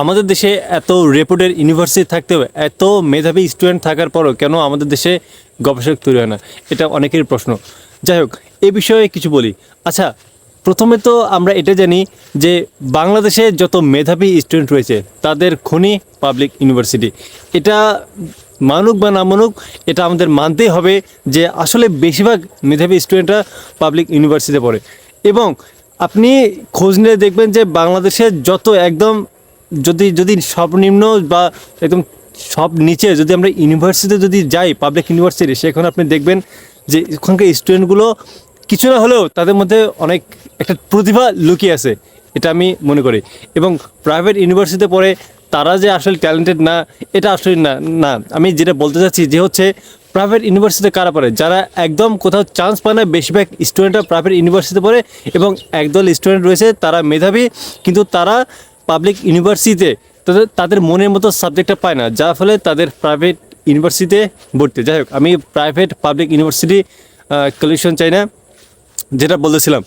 আমাদের দেশে এত রেপুটেড ইউনিভার্সিটি থাকতেও এত মেধাবী স্টুডেন্ট থাকার পরও কেন আমাদের দেশে গবেষক তৈরি হয় না? এটা অনেকের প্রশ্ন। যাই হোক, এ বিষয়ে কিছু বলি। আচ্ছা প্রথমে তো আমরা এটা জানি যে বাংলাদেশে যত মেধাবী স্টুডেন্ট রয়েছে, তাদের খনি পাবলিক ইউনিভার্সিটি এটা মানুক বা না মানুক, এটা আমাদের মানতেই হবে যে আসলে বেশিরভাগ মেধাবী স্টুডেন্টরা পাবলিক ইউনিভার্সিটিতে পড়ে। এবং আপনি খোঁজ নিয়ে দেখবেন যে বাংলাদেশের যত একদম যদি যদি সর্বনিম্ন বা একদম সব নিচে যদি আমরা ইউনিভার্সিটিতে যদি যাই পাবলিক ইউনিভার্সিটি সেখানে আপনি দেখবেন যে ওখানকার স্টুডেন্টগুলো কিছু না হলেও তাদের মধ্যে অনেক একটা প্রতিভা লুকিয়ে আছে, এটা আমি মনে করি। এবং প্রাইভেট ইউনিভার্সিটিতে পড়ে তারা যে আসলে ট্যালেন্টেড না, এটা আসলে না না। আমি যেটা বলতে চাচ্ছি যে হচ্ছে প্রাইভেট ইউনিভার্সিটিতে কারা পড়ে? যারা একদম কোথাও চান্স পায় না, বেশিরভাগ স্টুডেন্টরা প্রাইভেট ইউনিভার্সিটিতে পড়ে এবং একদল স্টুডেন্ট রয়েছে, তারা মেধাবী, কিন্তু তারা পাবলিক ইউনিভার্সিটিতে তাদের তাদের মনের মতো সাবজেক্টটা পায় না, যার ফলে তাদের প্রাইভেট ইউনিভার্সিটিতে ভর্তি। যাই হোক, আমি প্রাইভেট পাবলিক ইউনিভার্সিটি কালেকশন চাই না। যেটা বলতেছিলাম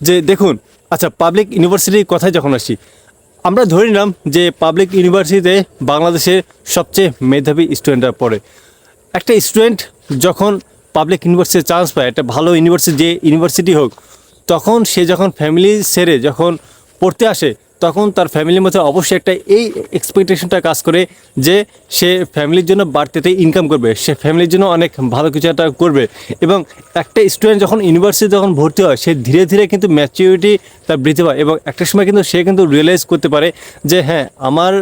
যে দেখুন আচ্ছা পাবলিক ইউনিভার্সিটির কথায় যখন আসি, আমরা ধরে নিলাম যে পাবলিক ইউনিভার্সিটিতে বাংলাদেশের সবচেয়ে মেধাবী স্টুডেন্টরা পড়ে। একটা স্টুডেন্ট যখন পাবলিক ইউনিভার্সিটিতে চান্স পায়, একটা ভালো ইউনিভার্সিটি যে ইউনিভার্সিটি হোক, তখন সে যখন ফ্যামিলি সেরে যখন পড়তে আসে তখন তার ফ্যামিলির মধ্যে অবশ্যই একটা এই এক্সপেকটেশনটা কাজ করে যে সে ফ্যামিলির জন্য বাড়তেতে ইনকাম করবে, সে ফ্যামিলির জন্য অনেক ভালো কিছু একটা করবে এবং একটা স্টুডেন্ট যখন ইউনিভার্সিটি যখন ভর্তি হয়, সে ধীরে ধীরে কিন্তু ম্যাচিউরিটি তার বৃদ্ধি পায় এবং একটা সময় কিন্তু সে কিন্তু রিয়েলাইজ করতে পারে যে হ্যাঁ আমার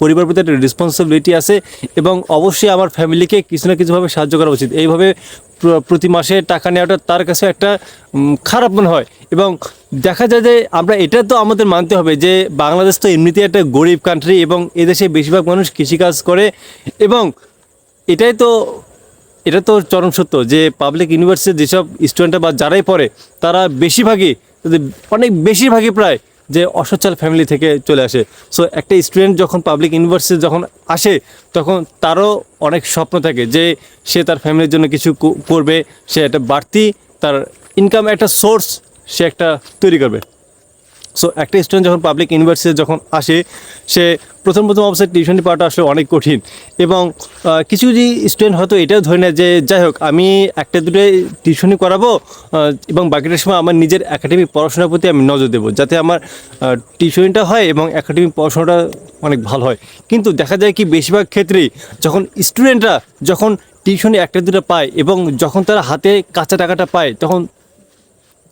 পরিবার প্রতি একটা রেসপন্সিবিলিটি আছে এবং অবশ্যই আমার ফ্যামিলিকে কিছু না কিছুভাবে সাহায্য করা উচিত। এইভাবে প্রতি মাসে টাকা নেওয়াটা তার কাছে একটা খারাপ মনে হয়। এবং দেখা যায় যে আমরা এটা তো আমাদের মানতে হবে যে বাংলাদেশ তো এমনিতেই একটা গরিব কান্ট্রি এবং এদেশে বেশিরভাগ মানুষ কৃষিকাজ করে এবং এটাই তো, এটা তো চরম সত্য যে পাবলিক ইউনিভার্সিটির যেসব স্টুডেন্টরা বা যারাই পড়ে, তারা বেশিরভাগই অনেক বেশিরভাগই প্রায় যে অসচ্ছল ফ্যামিলি থেকে চলে আসে। সো একটা স্টুডেন্ট যখন পাবলিক ইউনিভার্সিটি যখন আসে, তখন তারও অনেক স্বপ্ন থাকে যে সে তার ফ্যামিলির জন্য কিছু করবে, সে একটা বাড়তি তার ইনকাম একটা সোর্স সে একটা তৈরি করবে। সো একটা স্টুডেন্ট যখন পাবলিক ইউনিভার্সিটি যখন আসে, সে প্রথম প্রথম অবস্থায় টিউশনি পাওয়াটা আসলে অনেক কঠিন। এবং কিছু কিছু স্টুডেন্ট হয়তো এটাও ধরে নেয় যে, যাই হোক, আমি একটা দুটো টিউশনি করাবো এবং বাকিটার সময় আমার নিজের একাডেমিক পড়াশোনার প্রতি আমি নজর দেবো, যাতে আমার টিউশনিটা হয় এবং একাডেমিক পড়াশোনাটা অনেক ভালো হয়। কিন্তু দেখা যায় কি, বেশিরভাগ ক্ষেত্রেই যখন স্টুডেন্টরা যখন টিউশনি একটা দুটো পায় এবং যখন তারা হাতে কাঁচা টাকাটা পায়, তখন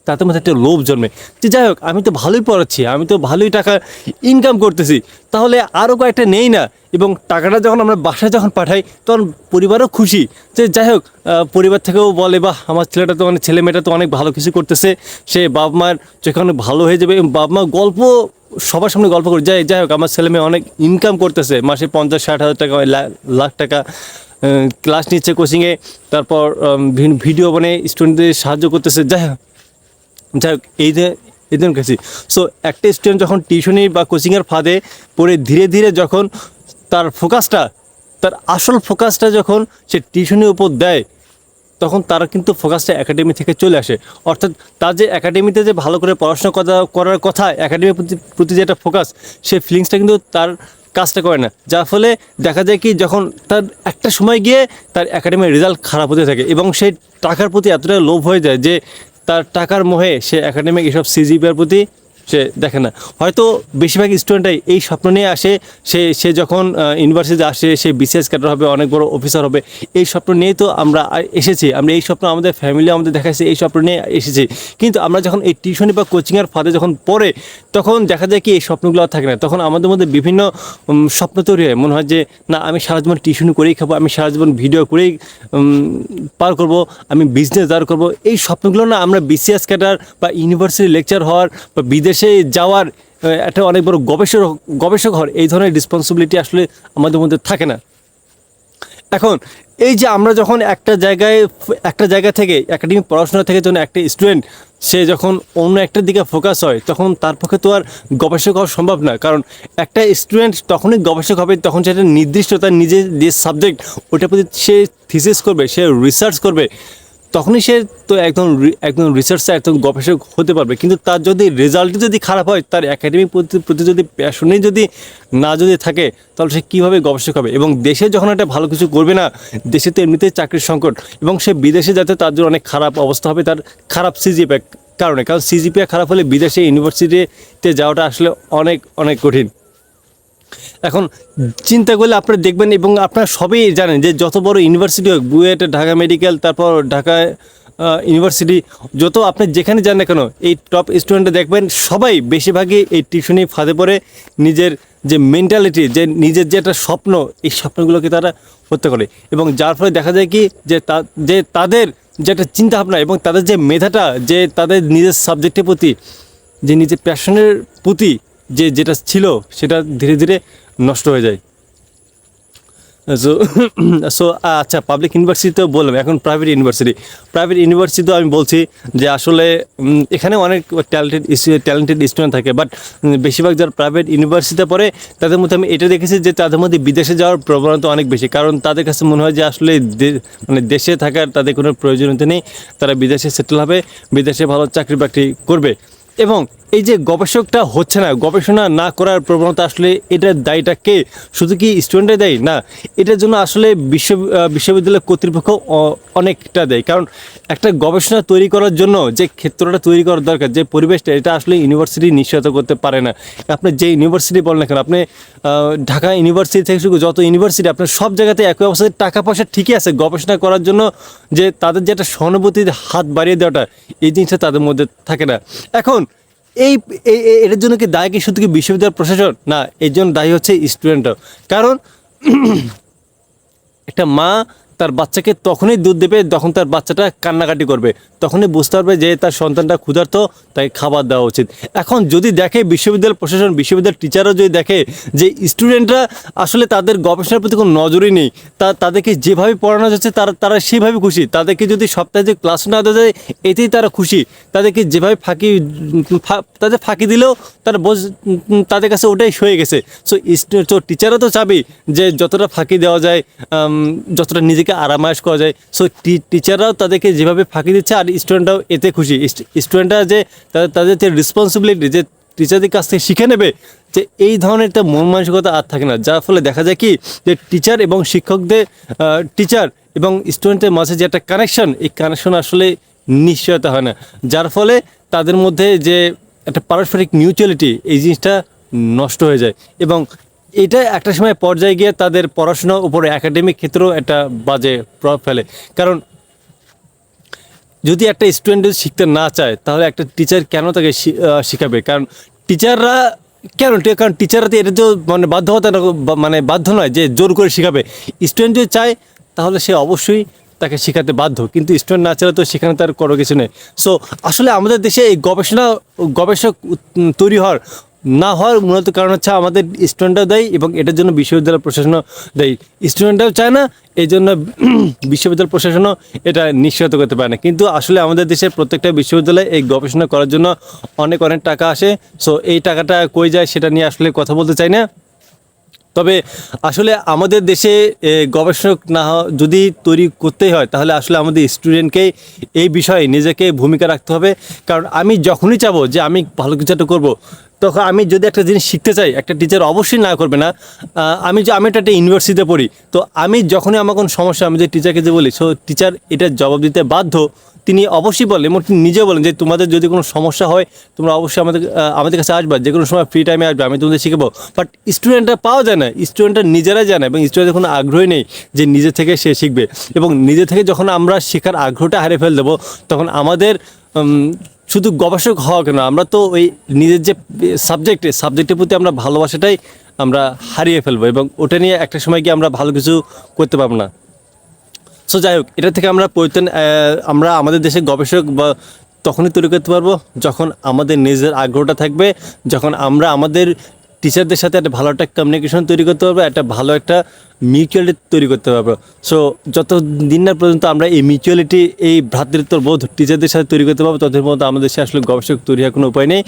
তাদের মধ্যে একটা লোভ জন্মে। যে যাই হোক, আমি তো ভালোই পড়াচ্ছি, আমি তো ভালোই টাকা ইনকাম করতেছি, তাহলে আরও কয়েকটা নেই না? এবং টাকাটা যখন আমরা বাসায় যখন পাঠাই, তখন পরিবারও খুশি। যে যাই হোক পরিবার থেকেও বলে বা আমার ছেলেটা তো অনেক ছেলে মেয়েটা তো অনেক ভালো কিছু করতেছে, সে বাবা মার চোখে অনেক ভালো হয়ে যাবে। এবং বাবা মা গল্প, সবার সামনে গল্প করে, যাই যাই হোক, আমার ছেলে মেয়ে অনেক ইনকাম করতেছে, মাসে পঞ্চাশ, ষাট হাজার টাকা লাখ টাকা ক্লাস নিচ্ছে কোচিংয়ে তারপর ভিডিও বানিয়ে স্টুডেন্টদের সাহায্য করতেছে, যাই হোক। যাই হোক, এই যে এদের কাছে সো একটা স্টুডেন্ট যখন টিউশনি বা কোচিংয়ের ফাঁদে পড়ে, ধীরে ধীরে যখন তার ফোকাসটা তার আসল ফোকাসটা যখন সে টিউশনির উপর দেয়, তখন তারা কিন্তু ফোকাসটা একাডেমি থেকে চলে আসে। অর্থাৎ তার যে একাডেমিতে যে ভালো করে পড়াশোনা করা, করার কথা একাডেমির প্রতি যে একটা ফোকাস সেই ফিলিংসটা কিন্তু তার কাজটা করে না। যার ফলে দেখা যায় কি, যখন তার একটা সময় গিয়ে তার একাডেমির রেজাল্ট খারাপ হতে থাকে এবং সেই টাকার প্রতি এতটা লোভ হয়ে যায় যে তার টাকার মোহে সে একাডেমিক এসব সিজিপিআর প্রতি সে দেখে না। হয়তো বেশিরভাগ স্টুডেন্টরাই এই স্বপ্ন নিয়ে আসে, সে সে যখন ইউনিভার্সিটিতে আসে, সে বিসিএস ক্যাডার হবে, অনেক বড় অফিসার হবে, এই স্বপ্ন নিয়েই তো আমরা এসেছি। আমরা এই স্বপ্ন আমাদের ফ্যামিলি আমাদের দেখাচ্ছে, এই স্বপ্ন নিয়ে এসেছি। কিন্তু আমরা যখন এই টিউশনি বা কোচিংয়ের ফাঁদে যখন পড়ে, তখন দেখা যায় কি এই স্বপ্নগুলো থাকে না। তখন আমাদের মধ্যে বিভিন্ন স্বপ্ন তৈরি হয়। মনে হয় যে, না, আমি সারা জীবন টিউশনি করেই খাব, আমি সারা জীবন ভিডিও করেই পার করব, আমি বিজনেস দাঁড় করব। এই স্বপ্নগুলো না আমরা বিসিএস ক্যাডার বা ইউনিভার্সিটি লেকচার হওয়ার বা বিদেশে যাওয়ার একটা অনেক বড় গবেষক গবেষক হওয়ার এই ধরনের রেসপন্সিবিলিটি আসলে আমাদের মধ্যে থাকে না। এখন, এই যে আমরা যখন একটা জায়গায়, একটা জায়গা থেকে একাডেমিক পড়াশোনা থেকে যখন একটা স্টুডেন্ট সে যখন অন্য একটার দিকে ফোকাস হয়, তখন তার পক্ষে তো আর গবেষক হওয়া সম্ভব না। কারণ একটা স্টুডেন্ট তখনই গবেষক হবে, তখন সেটা নির্দিষ্ট তার নিজের যে সাবজেক্ট ওটার প্রতি সে থিসিস করবে, সে রিসার্চ করবে। তখনই সে তো একদম একদম রিসার্চার একদম গবেষক হতে পারবে। কিন্তু তার যদি রেজাল্ট যদি খারাপ হয়, তার একাডেমিক প্রতি যদি প্যাশনেই যদি না যদি থাকে, তাহলে সে কীভাবে গবেষক হবে? এবং দেশে যখন একটা ভালো কিছু করবে না, দেশে তো এমনিতেই চাকরির সংকট। এবং সে বিদেশে যাতে তার জন্য অনেক খারাপ অবস্থা হবে, তার খারাপ সিজিপে কারণে। কারণ সিজিপিএ খারাপ হলে বিদেশে ইউনিভার্সিটিতে যাওয়াটা আসলে অনেক অনেক কঠিন। এখন চিন্তা করলে আপনারা দেখবেন এবং আপনারা সবই জানেন যে যত বড় ইউনিভার্সিটি হোক, বুয়েট, ঢাকা মেডিকেল তারপর ঢাকা ইউনিভার্সিটি যত আপনি যেখানে যান না কেন, এই টপ স্টুডেন্টরা দেখবেন সবাই বেশিরভাগই এই টিউশনি ফাঁদে পড়ে নিজের যে মেন্টালিটি যে নিজের যে একটা স্বপ্ন, এই স্বপ্নগুলোকে তারা হত্যা করে। এবং যার ফলে দেখা যায় কি যে তা, যে তাদের যে একটা চিন্তাভাবনা এবং তাদের যে মেধাটা, যে তাদের নিজের সাবজেক্টের প্রতি, যে নিজের প্যাশনের প্রতি যে যেটা ছিল সেটা ধীরে ধীরে নষ্ট হয়ে যায়। সো সো আচ্ছা পাবলিক ইউনিভার্সিটি তো বললাম, এখন প্রাইভেট ইউনিভার্সিটি প্রাইভেট ইউনিভার্সিটি আমি বলছি যে আসলে এখানে অনেক ট্যালেন্টেড ট্যালেন্টেড স্টুডেন্ট থাকে বাট বেশিরভাগ যারা প্রাইভেট ইউনিভার্সিটিতে পড়ে, তাদের মধ্যে আমি এটা দেখেছি যে তাদের মধ্যে বিদেশে যাওয়ার প্রবণতা অনেক বেশি। কারণ তাদের কাছে মনে হয় যে আসলে মানে দেশে থাকার তাদের কোনো প্রয়োজনীয়তা নেই। তারা বিদেশে সেটেল হবে, বিদেশে ভালো চাকরি বাকরি করবে। এবং এই যে গবেষকটা হচ্ছে না, গবেষণা না করার প্রবণতা আসলে এটার দায়টা কে? শুধু কি স্টুডেন্টের দায়ী? না, এটার জন্য আসলে বিশ্ব বিশ্ববিদ্যালয় কর্তৃপক্ষ অনেকটা দেয়। কারণ একটা গবেষণা তৈরি করার জন্য যে ক্ষেত্রটা তৈরি করার দরকার, যে পরিবেশটা, এটা আসলে ইউনিভার্সিটি নিশ্চয়তা করতে পারে না। আপনি যে ইউনিভার্সিটি বলেন কেন, আপনি ঢাকা ইউনিভার্সিটি থেকে শুরু যত ইউনিভার্সিটি আপনার সব জায়গাতে একই অবস্থায় টাকা পয়সা ঠিকই আছে। গবেষণা করার জন্য যে তাদের যে একটা সহানুভূতির হাত বাড়িয়ে দেওয়াটা, এই জিনিসটা তাদের মধ্যে থাকে না। এখন এই এটার জন্য কি দায় কি শুধু কি বিশ্ববিদ্যালয় প্রশাসন না, এর জন্য দায়ী হচ্ছে স্টুডেন্টরাও কারণ, একটা মা তার বাচ্চাকে তখনই দুধ দেবে যখন তার বাচ্চাটা কান্নাকাটি করবে। তখনই বুঝতে পারবে যে তার সন্তানটা ক্ষুধার্ত, তাই খাবার দেওয়া উচিত। এখন যদি দেখে বিশ্ববিদ্যালয় প্রশাসন বিশ্ববিদ্যালয় টিচারও যদি দেখে যে স্টুডেন্টরা আসলে তাদের গবেষণার প্রতি কোনো নজরই নেই, তা, তাদেরকে যেভাবে পড়ানো যাচ্ছে তারা তারা সেভাবে খুশি। তাদেরকে যদি সপ্তাহে যে ক্লাস না দেওয়া যায়, এতেই তারা খুশি। তাদেরকে যেভাবে ফাঁকি তাদের ফাঁকি দিলেও তারা বোঝ, তাদের কাছে ওটাই হয়ে গেছে। সো তো টিচারও তো চাবি যে যতটা ফাঁকি দেওয়া যায় যতটা নিজেকে আরামায়াস করা যায়। সো টিচাররাও তাদেরকে যেভাবে ফাঁকি দিচ্ছে আর স্টুডেন্টরাও এতে খুশি। স্টুডেন্টরা যে তাদের তাদের যে রেসপন্সিবিলিটি যে টিচারদের কাছ থেকে শিখে নেবে, যে এই ধরনের একটা মন মানসিকতা আর থাকে না। যার ফলে দেখা যায় কি, যে টিচার এবং শিক্ষকদের টিচার এবং স্টুডেন্টের মাঝে যে একটা কানেকশন এই কানেকশন আসলে নিশ্চয়তা হয় না। যার ফলে তাদের মধ্যে যে একটা পারস্পরিক মিউচুয়ালিটি এই জিনিসটা নষ্ট হয়ে যায়। এবং এটা একটা সময় পর্যায়ে গিয়ে তাদের পড়াশোনার উপরে একাডেমিক ক্ষেত্রেও একটা বাজে প্রভাব ফেলে। কারণ যদি একটা স্টুডেন্ট যদি শিখতে না চায়, তাহলে একটা টিচার কেন তাকে শিখাবে? কারণ টিচাররা কেন? কারণ টিচাররা তো এটা তো মানে বাধ্যকতা না- বা- মানে বাধ্য নয় যে জোর করে শিখাবে। স্টুডেন্ট যদি চায়, তাহলে সে অবশ্যই তাকে শেখাতে বাধ্য। কিন্তু স্টুডেন্ট না চাইলে তো সেখানে তার কোনো কিছু নেই। সো আসলে আমাদের দেশে এই গবেষণা, গবেষক তৈরি হওয়ার না হওয়ার মূলত কারণ হচ্ছে আমাদের স্টুডেন্টরাও দেয় এবং এটার জন্য বিশ্ববিদ্যালয় প্রশাসনও দেয়। স্টুডেন্টরাও চায় না এই জন্য বিশ্ববিদ্যালয় প্রশাসনও এটা নিশ্চিত করতে পারে না। কিন্তু আসলে আমাদের দেশের প্রত্যেকটা বিশ্ববিদ্যালয়ে এই গবেষণা করার জন্য অনেক অনেক টাকা আসে। সো এই টাকাটা কই যায় সেটা নিয়ে আসলে কথা বলতে চাই না। তবে আসলে আমাদের দেশে গবেষক না যদি তৈরি করতেই হয়, তাহলে আসলে আমাদের স্টুডেন্টকে এই বিষয়ে নিজেকে ভূমিকা রাখতে হবে। কারণ আমি যখনই চাবো যে আমি ভালো কিছু একটা করব, তখন আমি যদি একটা জিনিস শিখতে চাই, একটা টিচার অবশ্যই না করবে না আমি যে, আমি একটা একটা ইউনিভার্সিটিতে পড়ি, তো আমি যখনই আমার কোনো সমস্যা, আমি যে টিচারকে যে বলি সো টিচার এটার জবাব দিতে বাধ্য তিনি অবশ্যই বলেন, এবং নিজেও বলেন যে তোমাদের যদি কোনো সমস্যা হয়, তোমরা অবশ্যই আমাদের আমাদের কাছে আসবা, যে কোনো সময় ফ্রি টাইমে আসবে, আমি তোমাদের শিখাবো। বাট স্টুডেন্টরা পাওয়া যায় না স্টুডেন্টরা নিজেরাই জানে, এবং স্টুডেন্টের কোনো আগ্রহই নেই যে নিজে থেকে সে শিখবে, এবং নিজে থেকে যখন আমরা শেখার আগ্রহটা হারিয়ে ফেল দেবো, তখন আমাদের শুধু গবেষক হওয়া কেন, আমরা তো ওই নিজের যে সাবজেক্টে সাবজেক্টের প্রতি আমরা ভালোবাসাটাই আমরা হারিয়ে ফেলব, এবং ওটা নিয়ে একটা সময় গিয়ে আমরা ভালো কিছু করতে পারব না। সো যাই হোক, এটা থেকে আমরা পরিত্রাণ আমরা আমাদের দেশে গবেষক বা তখনই তৈরি করতে পারব যখন আমাদের নিজের আগ্রহটা থাকবে, যখন আমরা আমাদের টিচারদের সাথে একটা ভালো একটা কমিউনিকেশন তৈরি করতে পারব, একটা ভালো একটা মিউচুয়ালিটি তৈরি করতে পারব সো যত দিন না পর্যন্ত আমরা এই মিউচুয়ালিটি এই ভ্রাতৃত্ব বোধ টিচারদের সাথে তৈরি করতে পারব, ততদিন পর্যন্ত আমাদের দেশে আসলে গবেষক তৈরি হওয়ার কোনো উপায় নেই।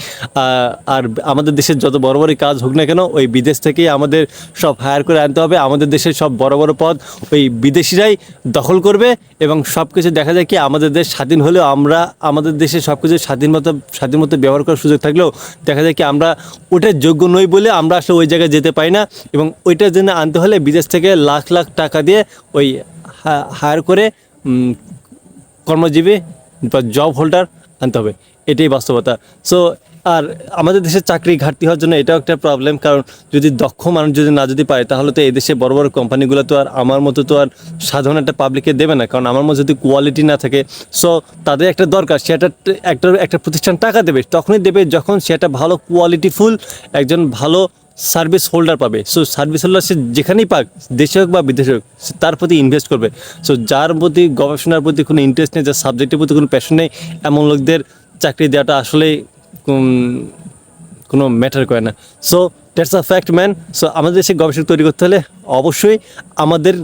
আর আমাদের দেশের যত বড় বড় কাজ হোক না কেন, ওই বিদেশ থেকেই আমাদের সব হায়ার করে আনতে হবে। আমাদের দেশের সব বড় বড় পদ ওই বিদেশিরাই দখল করবে এবং সব কিছু দেখা যায় কি, আমাদের দেশ স্বাধীন হলেও আমরা, আমাদের দেশে সব কিছু স্বাধীন মতো স্বাধীন মতো ব্যবহার করার সুযোগ থাকলেও দেখা যায় কি, আমরা ওটার যোগ্য নই বলে আমরা আসলে ওই জায়গায় যেতে পারি না। এবং ওইটার জন্য আনতে হলে বিদেশ থেকে লাখ লাখ টাকা দিয়ে ওই হায়ার করে কর্মজীবী বা জব হোল্ডার আনতে হবে। এটাই বাস্তবতা। সো আর আমাদের দেশে চাকরি ঘাটতি হওয়ার জন্য এটাও একটা প্রবলেম কারণ যদি দক্ষ মানুষ যদি না যদি পায়, তাহলে তো এই দেশে বড় বড় কোম্পানিগুলো তো আর আমার মতো তো আর সাধারণ একটা পাবলিককে দেবে না, কারণ আমার মতো যদি কোয়ালিটি না থাকে। সো তাদের একটা দরকার সেটা একটা একটা প্রতিষ্ঠান টাকা দেবে, তখনই দেবে যখন সে একটা ভালো কোয়ালিটিফুল একজন ভালো সার্ভিস হোল্ডার পাবে। সো সার্ভিস হোল্ডার সে যেখানেই পাক, দেশে হোক বা বিদেশে হোক, সে তার প্রতি ইনভেস্ট করবে। সো যার প্রতি, গবেষণার প্রতি কোনো ইন্টারেস্ট নেই, যার সাবজেক্টের প্রতি কোনো প্যাশন নেই, এমন লোকদের চাকরি দেওয়াটা আসলে কোনো ম্যাটার করে না। So that's a fact man so আমাদের দেশে গবেষক তৈরি করতে হলে অবশ্যই আমাদের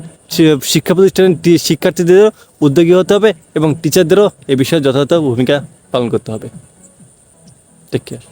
শিক্ষা প্রতিষ্ঠানের শিক্ষার্থীদেরও উদ্যোগী হতে হবে এবং টিচারদেরও এ বিষয়ে যথাযথ ভূমিকা পালন করতে হবে। Take care